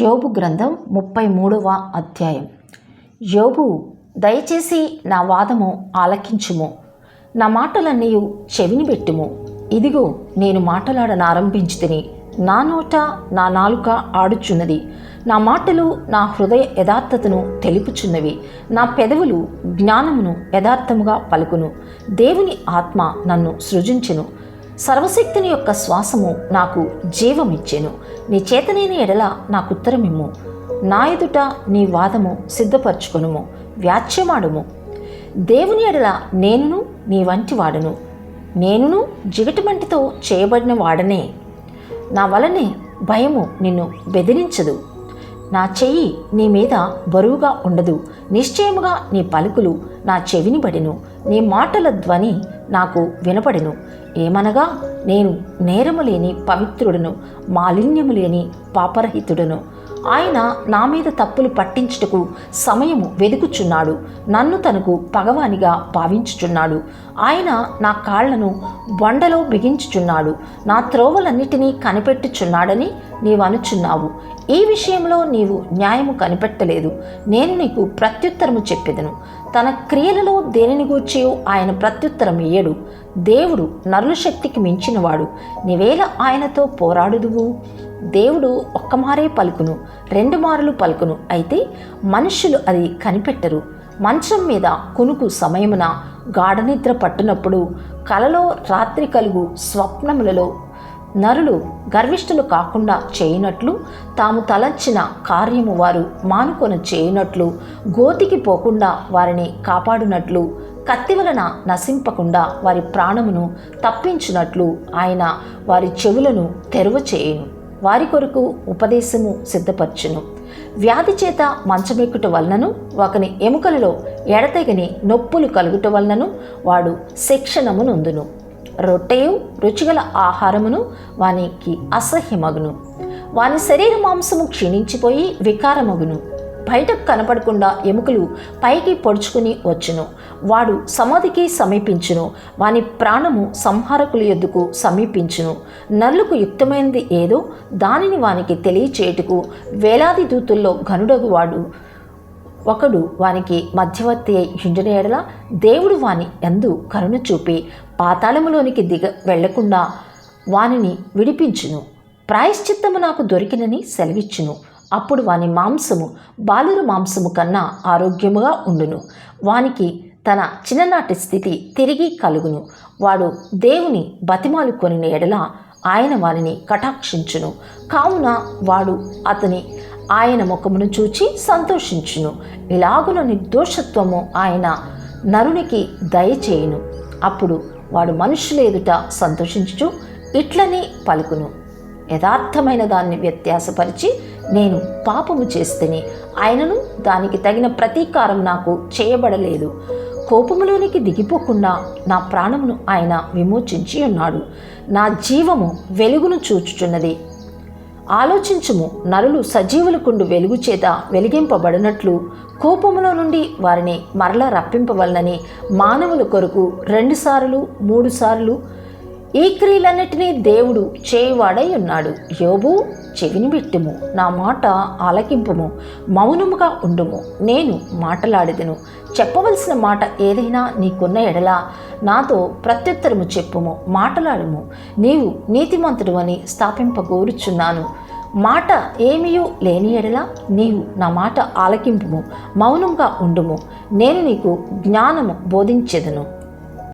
యోబు గ్రంథం ముప్పై మూడవ అధ్యాయం. యోబు దయచేసి నా వాదము ఆలకించుము. నా మాటలన్నీ చెవిని పెట్టుము. ఇదిగో నేను మాటలాడనారంభించుతిని. నా నోట నా నాలుక ఆడుచున్నది. నా మాటలు నా హృదయ యథార్థతను తెలుపుచున్నవి. నా పెదవులు జ్ఞానమును యథార్థముగా పలుకును. దేవుని ఆత్మ నన్ను సృజించును. సర్వశక్తిని యొక్క శ్వాసము నాకు జీవమిచ్చెను. నీ చేతనైన ఎడల నాకు ఉత్తరమిమ్ము. నా ఎదుట నీ వాదము సిద్ధపరచుకొనుము వ్యాచ్యమాడుము. దేవుని ఎడల నేనును నీ వంటి వాడను. నేనును జిగటిమంటితో చేయబడిన వాడనే. నా వలనే భయము నిన్ను బెదిరించదు. నా చెయ్యి నీ మీద బరువుగా ఉండదు నిశ్చయముగా నీ పలుకులు నా చెవిని పడెను నీ మాటల ధ్వని నాకు వినపడెను. ఏమనగా నేను నేరము లేని పవిత్రుడను మాలిన్యము లేని పాపరహితుడను. ఆయన నా మీద తప్పులు పట్టించుటకు సమయము వెదుకుచున్నాడు. నన్ను తనకు పగవానిగా భావించుచున్నాడు. ఆయన నా కాళ్ళను బొండలో బిగించుచున్నాడు. నా త్రోవలన్నిటినీ కనిపెట్టుచున్నాడని నీవు అనుచున్నావు ఈ విషయంలో నీవు న్యాయము కనిపెట్టలేదు. నేను నీకు ప్రత్యుత్తరము చెప్పెదను. తన క్రియలలో దేనిని గూర్చి ఆయన ప్రత్యుత్తరం ఇయ్యడు. దేవుడు నరుల శక్తికి మించినవాడు. నీవేళ ఆయనతో పోరాడుదువు? దేవుడు ఒక్కమారే పలుకును రెండు మారులు పలుకును. అయితే మనుషులు అది కనిపెట్టరు. మంచం మీద కునుకు సమయమున గాఢనిద్ర పట్టునప్పుడు కలలో రాత్రి కలుగు స్వప్నములలో నరులు గర్విష్ఠులు కాకుండా చేయనట్లు తాము తలంచిన కార్యము వారు మానుకొని చేయనట్లు గోతికి పోకుండా వారిని కాపాడునట్లు కత్తి వలన నశింపకుండా వారి ప్రాణమును తప్పించినట్లు ఆయన వారి చెవులను తెరువ చేయును వారి కొరకు ఉపదేశము సిద్ధపరచును. వ్యాధి చేత మంచమెక్కుట వలనను ఒకని ఎముకలలో ఎడతెగని నొప్పులు కలుగుట వలనను వాడు శిక్షణము నొందును. రొట్టెయు రుచిగల ఆహారమును వానికి అసహ్యమగును. వాని శరీర మాంసము క్షీణించిపోయి వికారమగును. బయటకు కనపడకుండా ఎముకలు పైకి పొడుచుకుని వచ్చును. వాడు సమాధికి సమీపించును. వాని ప్రాణము సంహారకుల ఎద్దుకు సమీపించును. నల్లుకు యుక్తమైనది ఏదో దానిని వానికి తెలియచేయుటకు వేలాది దూతుల్లో ఘనుడగు వాడు. ఒకడు వానికి మధ్యవర్తి అయి ఎడల దేవుడు వాని ఎందు కరుణ చూపి పాతాళములోనికి దిగ వెళ్ళకుండా వానిని విడిపించును. ప్రాయశ్చిత్తము నాకు దొరికినని సెలవిచ్చును. అప్పుడు వాని మాంసము బాలురు మాంసము కన్నా ఆరోగ్యముగా ఉండును. వానికి తన చిన్ననాటి స్థితి తిరిగి కలుగును. వాడు దేవుని బతిమాలు కొనిన ఎడల ఆయన వారిని కటాక్షించును. కావున వాడు అతని ఆయన ముఖమును చూచి సంతోషించును. ఇలాగున నిర్దోషత్వము ఆయన నరునికి దయచేయును. అప్పుడు వాడు మనుషులేదుట సంతోషించుచు ఇట్లనే పలుకును. యథార్థమైన దాన్ని వ్యత్యాసపరిచి నేను పాపము చేస్తేనే ఆయనను దానికి తగిన ప్రతీకారం నాకు చేయబడలేదు. కోపములోనికి దిగిపోకుండా నా ప్రాణమును ఆయన విమోచించి ఉన్నాడు. నా జీవము వెలుగును చూచుచున్నది. ఆలోచించుము నరులు సజీవులకుండు వెలుగు చేత వెలిగింపబడినట్లు కోపములో నుండి వారిని మరల రప్పింపవలనని మానవుల కొరకు రెండుసార్లు మూడుసార్లు ఈ క్రియలన్నిటినీ దేవుడు చేయువాడై ఉన్నాడు. యోబు చెవిని పెట్టుము. నా మాట ఆలకింపుము. మౌనముగా ఉండుము. నేను మాటలాడేదను. చెప్పవలసిన మాట ఏదైనా నీకున్న ఎడలా నాతో ప్రత్యుత్తరము చెప్పుము మాటలాడుము. నీవు నీతిమంతుడు అని స్థాపింపగోరుచున్నాను. మాట ఏమీయూ లేని ఎడలా నీవు నా మాట ఆలకింపుము మౌనంగా ఉండుము. నేను నీకు జ్ఞానము బోధించెదను.